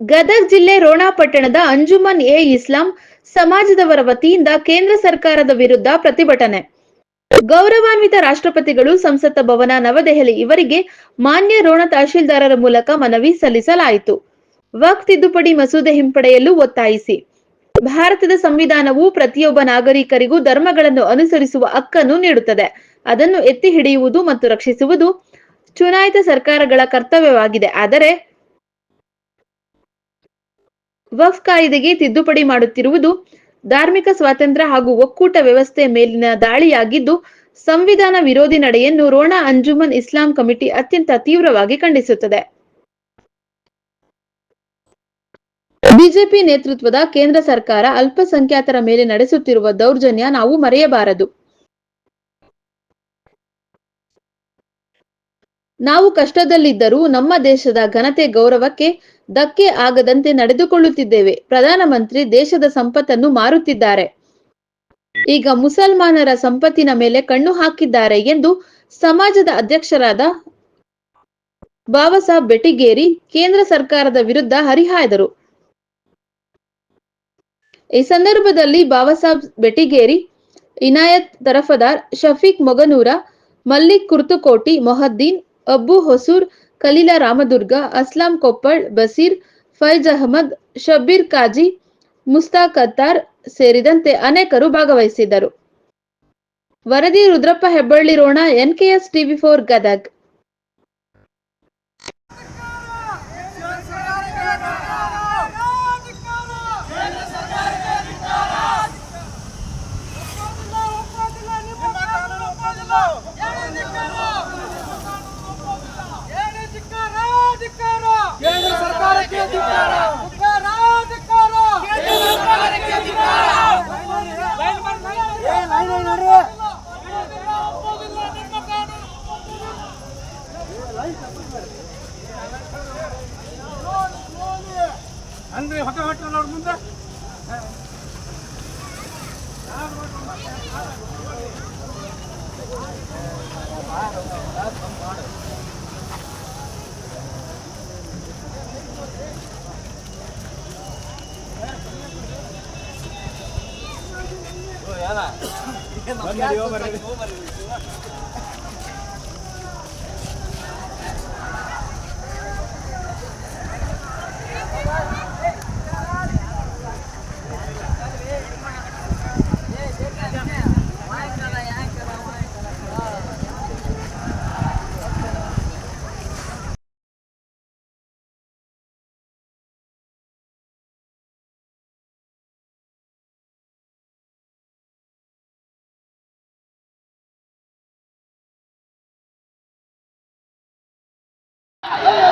ಗದಗ ಜಿಲ್ಲೆ ರೋಣ ಪಟ್ಟಣದ ಅಂಜುಮನ್ ಎ ಇಸ್ಲಾಂ ಸಮಾಜದವರ ವತಿಯಿಂದ ಕೇಂದ್ರ ಸರ್ಕಾರದ ವಿರುದ್ಧ ಪ್ರತಿಭಟನೆ. ಗೌರವಾನ್ವಿತ ರಾಷ್ಟ್ರಪತಿಗಳು ಸಂಸತ್ ಭವನ ನವದೆಹಲಿ ಇವರಿಗೆ ಮಾನ್ಯ ರೋಣ ತಹಶೀಲ್ದಾರರ ಮೂಲಕ ಮನವಿ ಸಲ್ಲಿಸಲಾಯಿತು. ವಕ್ ತಿದ್ದುಪಡಿ ಮಸೂದೆ ಹಿಂಪಡೆಯಲು ಒತ್ತಾಯಿಸಿ. ಭಾರತದ ಸಂವಿಧಾನವು ಪ್ರತಿಯೊಬ್ಬ ನಾಗರಿಕರಿಗೂ ಧರ್ಮಗಳನ್ನು ಅನುಸರಿಸುವ ಹಕ್ಕನ್ನು ನೀಡುತ್ತದೆ. ಅದನ್ನು ಎತ್ತಿ ಹಿಡಿಯುವುದು ಮತ್ತು ರಕ್ಷಿಸುವುದು ಚುನಾಯಿತ ಸರ್ಕಾರಗಳ ಕರ್ತವ್ಯವಾಗಿದೆ. ಆದರೆ ವಫ್ ಕಾಯ್ದೆಗೆ ತಿದ್ದುಪಡಿ ಮಾಡುತ್ತಿರುವುದು ಧಾರ್ಮಿಕ ಸ್ವಾತಂತ್ರ್ಯ ಹಾಗೂ ಒಕ್ಕೂಟ ವ್ಯವಸ್ಥೆ ಮೇಲಿನ ದಾಳಿಯಾಗಿದ್ದು, ಸಂವಿಧಾನ ವಿರೋಧಿ ನಡೆಯನ್ನು ರೋಣ ಅಂಜುಮನ್ ಇಸ್ಲಾಂ ಕಮಿಟಿ ಅತ್ಯಂತ ತೀವ್ರವಾಗಿ ಖಂಡಿಸುತ್ತದೆ. ಬಿಜೆಪಿ ನೇತೃತ್ವದ ಕೇಂದ್ರ ಸರ್ಕಾರ ಅಲ್ಪಸಂಖ್ಯಾತರ ಮೇಲೆ ನಡೆಸುತ್ತಿರುವ ದೌರ್ಜನ್ಯ ನಾವು ಮರೆಯಬಾರದು. ನಾವು ಕಷ್ಟದಲ್ಲಿದ್ದರೂ ನಮ್ಮ ದೇಶದ ಘನತೆ ಗೌರವಕ್ಕೆ ಧಕ್ಕೆ ಆಗದಂತೆ ನಡೆದುಕೊಳ್ಳುತ್ತಿದ್ದೇವೆ. ಪ್ರಧಾನಮಂತ್ರಿ ದೇಶದ ಸಂಪತ್ತನ್ನು ಮಾರುತ್ತಿದ್ದಾರೆ. ಈಗ ಮುಸಲ್ಮಾನರ ಸಂಪತ್ತಿನ ಮೇಲೆ ಕಣ್ಣು ಹಾಕಿದ್ದಾರೆ ಎಂದು ಸಮಾಜದ ಅಧ್ಯಕ್ಷರಾದ ಬಾಬಾಸಾಹೇಬ್ ಬೆಟಿಗೇರಿ ಕೇಂದ್ರ ಸರ್ಕಾರದ ವಿರುದ್ಧ ಹರಿಹಾಯ್ದರು. ಈ ಸಂದರ್ಭದಲ್ಲಿ ಬಾಬಾಸಾಹೇಬ್ ಬೆಟಿಗೇರಿ ಇನಾಯತ್ ತರಫದಾರ್, ಶಫೀಕ್ ಮೊಗನೂರ, ಮಲ್ಲಿಕ್ ಕುರ್ತುಕೋಟಿ, ಮೊಹದ್ದೀನ್, ಅಬ್ಬು ಹೊಸೂರ್ ಖಲೀಲ ರಾಮದುರ್ಗ, ಅಸ್ಲಾಂ ಕೊಪ್ಪಳ್, ಬಸೀರ್, ಫೈಜ್ ಅಹಮದ್, ಶಬ್ಬೀರ್ ಕಾಜಿ, ಮುಸ್ತಾಕ್ ಅತ್ತಾರ್ ಸೇರಿದಂತೆ ಅನೇಕರು ಭಾಗವಹಿಸಿದ್ದರು. ವರದಿ Rudrappa Hebballi Ron, NKS TV four, Gadag. ಕೇಂದ್ರ ಅಂದ್ರೆ ಹೊಟ್ಟೆ ಹೊಟ್ಟೆ ನೋಡ್ ಮುಂದೆ ¡Vamos! Oh!